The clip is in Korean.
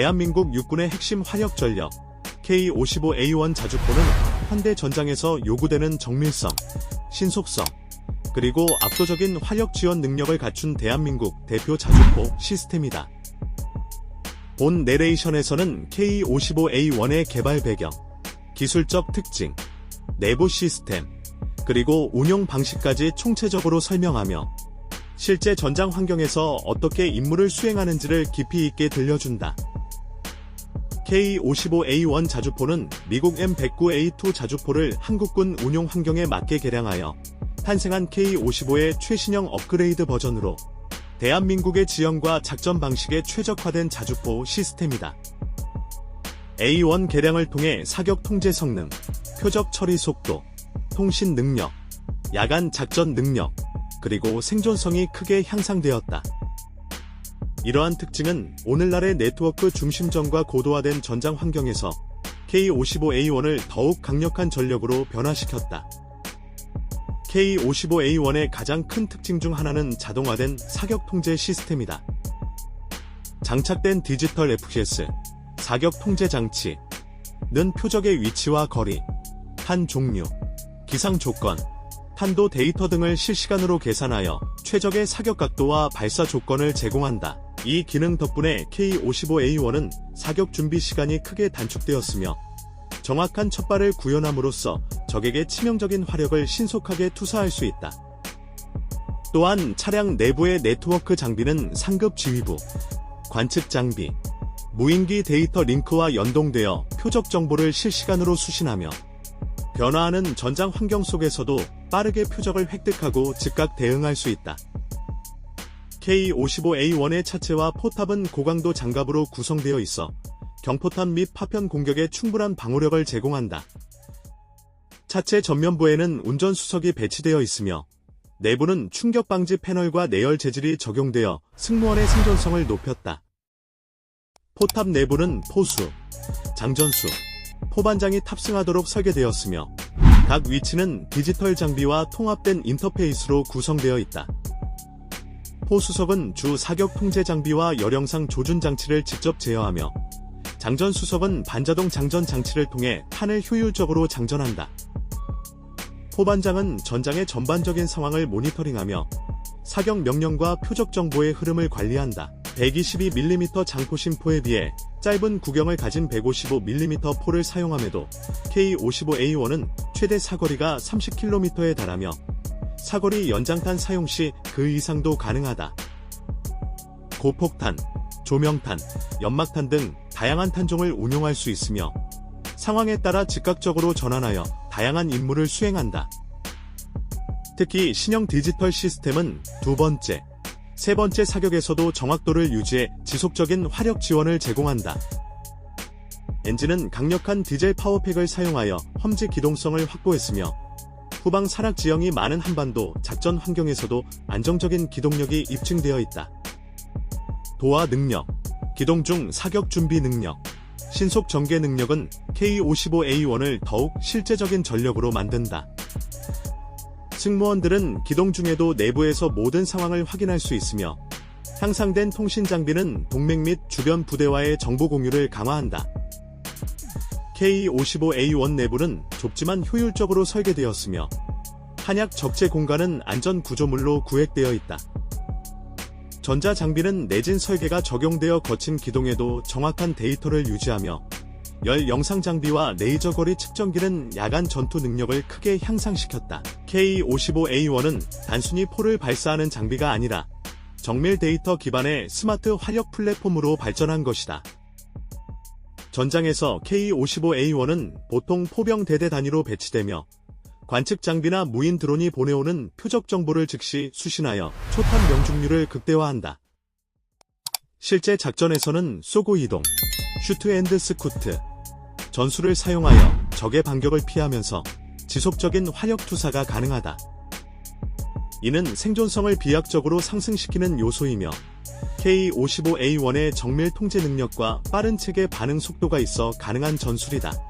대한민국 육군의 핵심 화력 전력 K55A1 자주포는 현대 전장에서 요구되는 정밀성, 신속성, 그리고 압도적인 화력 지원 능력을 갖춘 대한민국 대표 자주포 시스템이다. 본 내레이션에서는 K55A1의 개발 배경, 기술적 특징, 내부 시스템, 그리고 운용 방식까지 총체적으로 설명하며 실제 전장 환경에서 어떻게 임무를 수행하는지를 깊이 있게 들려준다. K55A1 자주포는 미국 M109A2 자주포를 한국군 운용 환경에 맞게 개량하여 탄생한 K55의 최신형 업그레이드 버전으로 대한민국의 지형과 작전 방식에 최적화된 자주포 시스템이다. A1 개량을 통해 사격 통제 성능, 표적 처리 속도, 통신 능력, 야간 작전 능력, 그리고 생존성이 크게 향상되었다. 이러한 특징은 오늘날의 네트워크 중심전과 고도화된 전장 환경에서 K55A1을 더욱 강력한 전력으로 변화시켰다. K55A1의 가장 큰 특징 중 하나는 자동화된 사격 통제 시스템이다. 장착된 디지털 FPS, 사격 통제 장치, 는 표적의 위치와 거리, 탄 종류, 기상 조건, 탄도 데이터 등을 실시간으로 계산하여 최적의 사격 각도와 발사 조건을 제공한다. 이 기능 덕분에 K55A1은 사격 준비 시간이 크게 단축되었으며 정확한 첫발을 구현함으로써 적에게 치명적인 화력을 신속하게 투사할 수 있다. 또한 차량 내부의 네트워크 장비는 상급 지휘부, 관측 장비, 무인기 데이터 링크와 연동되어 표적 정보를 실시간으로 수신하며 변화하는 전장 환경 속에서도 빠르게 표적을 획득하고 즉각 대응할 수 있다. K55A1의 차체와 포탑은 고강도 장갑으로 구성되어 있어 경포탄 및 파편 공격에 충분한 방어력을 제공한다. 차체 전면부에는 운전수석이 배치되어 있으며 내부는 충격 방지 패널과 내열 재질이 적용되어 승무원의 생존성을 높였다. 포탑 내부는 포수, 장전수, 포반장이 탑승하도록 설계되었으며 각 위치는 디지털 장비와 통합된 인터페이스로 구성되어 있다. 포수석은 주 사격 통제 장비와 열영상 조준 장치를 직접 제어하며 장전 수석은 반자동 장전 장치를 통해 탄을 효율적으로 장전한다. 포반장은 전장의 전반적인 상황을 모니터링하며 사격 명령과 표적 정보의 흐름을 관리한다. 122mm 장포심포에 비해 짧은 구경을 가진 155mm 포를 사용함에도 K55A1은 최대 사거리가 30km에 달하며 사거리 연장탄 사용 시 그 이상도 가능하다. 고폭탄, 조명탄, 연막탄 등 다양한 탄종을 운용할 수 있으며 상황에 따라 즉각적으로 전환하여 다양한 임무를 수행한다. 특히 신형 디지털 시스템은 두 번째, 세 번째 사격에서도 정확도를 유지해 지속적인 화력 지원을 제공한다. 엔진은 강력한 디젤 파워팩을 사용하여 험지 기동성을 확보했으며 후방 산악 지형이 많은 한반도 작전 환경에서도 안정적인 기동력이 입증되어 있다. 도하 능력, 기동 중 사격 준비 능력, 신속 전개 능력은 K55A1을 더욱 실제적인 전력으로 만든다. 승무원들은 기동 중에도 내부에서 모든 상황을 확인할 수 있으며 향상된 통신 장비는 동맹 및 주변 부대와의 정보 공유를 강화한다. K55A1 내부는 좁지만 효율적으로 설계되었으며 한약 적재 공간은 안전 구조물로 구획되어 있다. 전자 장비는 내진 설계가 적용되어 거친 기동에도 정확한 데이터를 유지하며 열 영상 장비와 레이저 거리 측정기는 야간 전투 능력을 크게 향상시켰다. K55A1은 단순히 포를 발사하는 장비가 아니라 정밀 데이터 기반의 스마트 화력 플랫폼으로 발전한 것이다. 전장에서 K55A1은 보통 포병 대대 단위로 배치되며 관측 장비나 무인 드론이 보내오는 표적 정보를 즉시 수신하여 초탄 명중률을 극대화한다. 실제 작전에서는 쏘고 이동, 슈트 앤드 스쿠트, 전술을 사용하여 적의 반격을 피하면서 지속적인 화력 투사가 가능하다. 이는 생존성을 비약적으로 상승시키는 요소이며 K55A1의 정밀 통제 능력과 빠른 체계 반응 속도가 있어 가능한 전술이다.